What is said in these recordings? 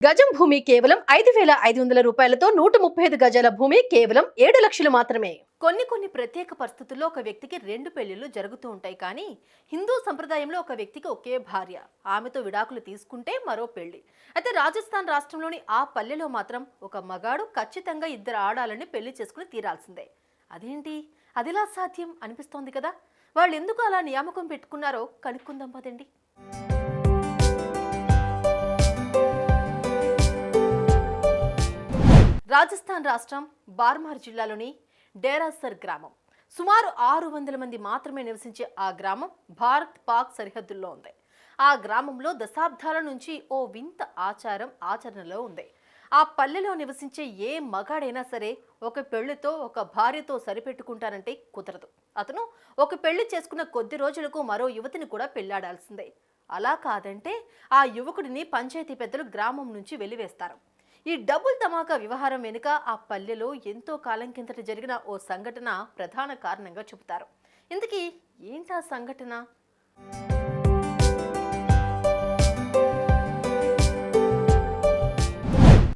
గజం భూమి కేవలం ఐదు వేల ఐదు వందల రూపాయలతో నూట ముప్పై ఐదు గజాల భూమి కేవలం ఏడు లక్షలు మాత్రమే. కొన్ని కొన్ని ప్రత్యేక పరిస్థితుల్లో ఒక వ్యక్తికి రెండు పెళ్ళిళ్ళు జరుగుతూ ఉంటాయి కానీ హిందూ సంప్రదాయంలో ఒక వ్యక్తికి ఒకే భార్య. ఆమెతో విడాకులు తీసుకుంటే మరో పెళ్ళి. అయితే రాజస్థాన్ రాష్ట్రంలోని ఆ పల్లెలో మాత్రం ఒక మగాడు ఖచ్చితంగా ఇద్దరు ఆడాలని పెళ్ళి చేసుకుని తీరాల్సిందే. అదేంటి? అదిలా సాధ్యం అనిపిస్తోంది కదా. వాళ్ళు ఎందుకు అలా నియామకం పెట్టుకున్నారో కనుక్కుందాం పదండి. రాజస్థాన్ రాష్ట్రం బార్మార్ జిల్లాలోని డేరాసర్ గ్రామం. సుమారు ఆరు వందల మంది మాత్రమే నివసించే ఆ గ్రామం భారత్ పాక్ సరిహద్దుల్లో ఉంది. ఆ గ్రామంలో దశాబ్దాల నుంచి ఓ వింత ఆచారం ఆచరణలో ఉంది. ఆ పల్లెలో నివసించే ఏ మగాడైనా సరే ఒక పెళ్ళితో ఒక భార్యతో సరిపెట్టుకుంటానంటే కుదరదు. అతను ఒక పెళ్ళి చేసుకున్న కొద్ది రోజులకు మరో యువతిని కూడా పెళ్ళాడాల్సిందే. అలా కాదంటే ఆ యువకుడిని పంచాయతీ పెద్దలు గ్రామం నుంచి వెలివేస్తారు. ఈ డబుల్ ధమాకా వ్యవహారం వెనుక ఆ పల్లెలో ఎంతో కాలం కిందట జరిగిన ఓ సంఘటన ప్రధాన కారణంగా చెబుతారు. ఇంతకీ ఏంటా సంఘటన?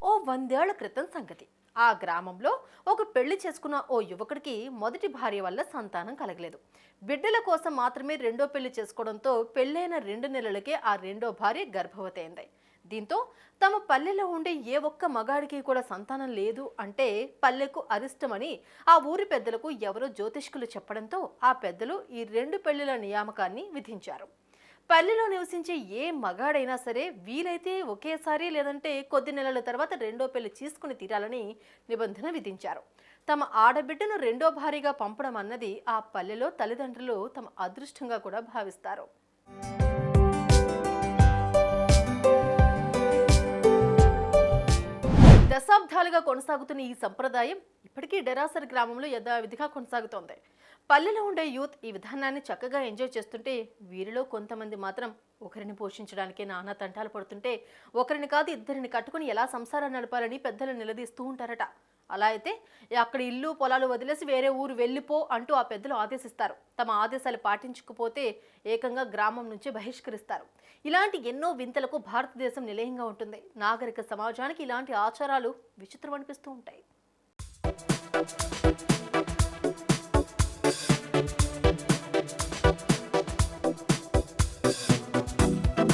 ఓ వందేళ్ళ క్రితం సంగతి. ఆ గ్రామంలో ఒక పెళ్ళి చేసుకున్న ఓ యువకుడికి మొదటి భార్య వల్ల సంతానం కలగలేదు. బిడ్డల కోసం మాత్రమే రెండో పెళ్ళి చేసుకోవడంతో పెళ్ళైన రెండు నెలలకే ఆ రెండో భార్య గర్భవతి అయింది. దీంతో తమ పల్లెలో ఉండే ఏ ఒక్క మగాడికి కూడా సంతానం లేదు అంటే పల్లెకు అరిష్టమని ఆ ఊరి పెద్దలకు ఎవరో జ్యోతిష్కులు చెప్పడంతో ఆ పెద్దలు ఈ రెండు పెళ్ళిల నియామకాన్ని విధించారు. పల్లెలో నివసించే ఏ మగాడైనా సరే వీలైతే ఒకేసారి లేదంటే కొద్ది నెలల తర్వాత రెండో పెళ్ళి చేసుకుని తీరాలని నిబంధన విధించారు. తమ ఆడబిడ్డను రెండో భారీగా పంపడం అన్నది ఆ పల్లెలో తల్లిదండ్రులు తమ అదృష్టంగా కూడా భావిస్తారు. దశాబ్దాలుగా కొనసాగుతున్న ఈ సంప్రదాయం ఇప్పటికీ డెరాసర్ గ్రామంలో యథావిధిగా కొనసాగుతోంది. పల్లెలో ఉండే యూత్ ఈ విధానాన్ని చక్కగా ఎంజాయ్ చేస్తుంటే వీరిలో కొంతమంది మాత్రం ఒకరిని పోషించడానికే నానా తంటాలు పడుతుంటే ఒకరిని కాదు ఇద్దరిని కట్టుకుని ఎలా సంసారం నడపాలని పెద్దలు నిలదీస్తూ ఉంటారట. అలా అయితే అక్కడ ఇల్లు పొలాలు వదిలేసి వేరే ఊరు వెళ్ళిపో అంటూ ఆ పెద్దలు ఆదేశిస్తారు. తమ ఆదేశాలు పాటించకపోతే ఏకంగా గ్రామం నుంచి బహిష్కరిస్తారు. ఇలాంటి ఎన్నో వింతలకు భారతదేశం నిలయంగా ఉంటుంది. నాగరిక సమాజానికి ఇలాంటి ఆచారాలు విచిత్రం అనిపిస్తూ ఉంటాయి.